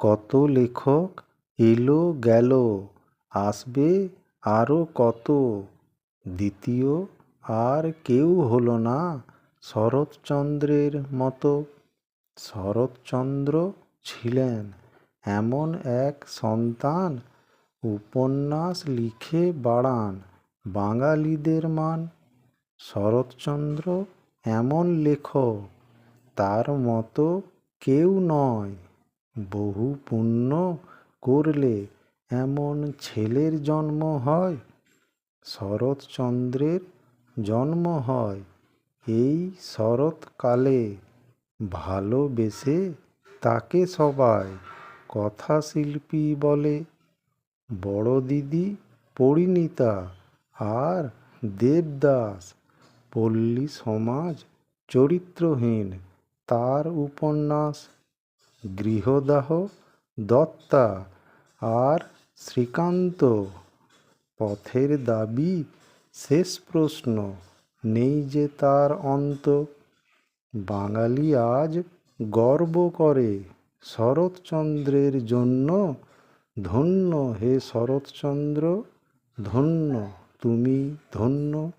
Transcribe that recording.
কত লেখক এলো গেল, আসবে আরও কত। দ্বিতীয় আর কেউ হলো না শরৎচন্দ্রের মতো। শরৎচন্দ্র ছিলেন এমন এক সন্তান, উপন্যাস লিখে বাড়ান বাঙালিদের মান। শরৎচন্দ্র এমন লেখক, তার মতো কেউ নয়। বহু পুণ্য করলে এমন ছেলের জন্ম হয়? শরৎচন্দ্রের জন্ম হয়। এই শরৎকালে ভালোবেসে তাকে সবাই কথাশিল্পী বলে। বড় দিদি পরিণীতা আর দেবদাস, পল্লী সমাজ চরিত্রহীন, তার উপন্যাস গৃহদাহ দত্তা আর শ্রীকান্ত। পথের দাবি শেষ প্রশ্ন, নেই যে তার অন্ত। বাঙালি আজ গর্ব করে, শরৎচন্দ্রের জন্য ধন্য। হে শরৎচন্দ্র, ধন্য, তুমি ধন্য।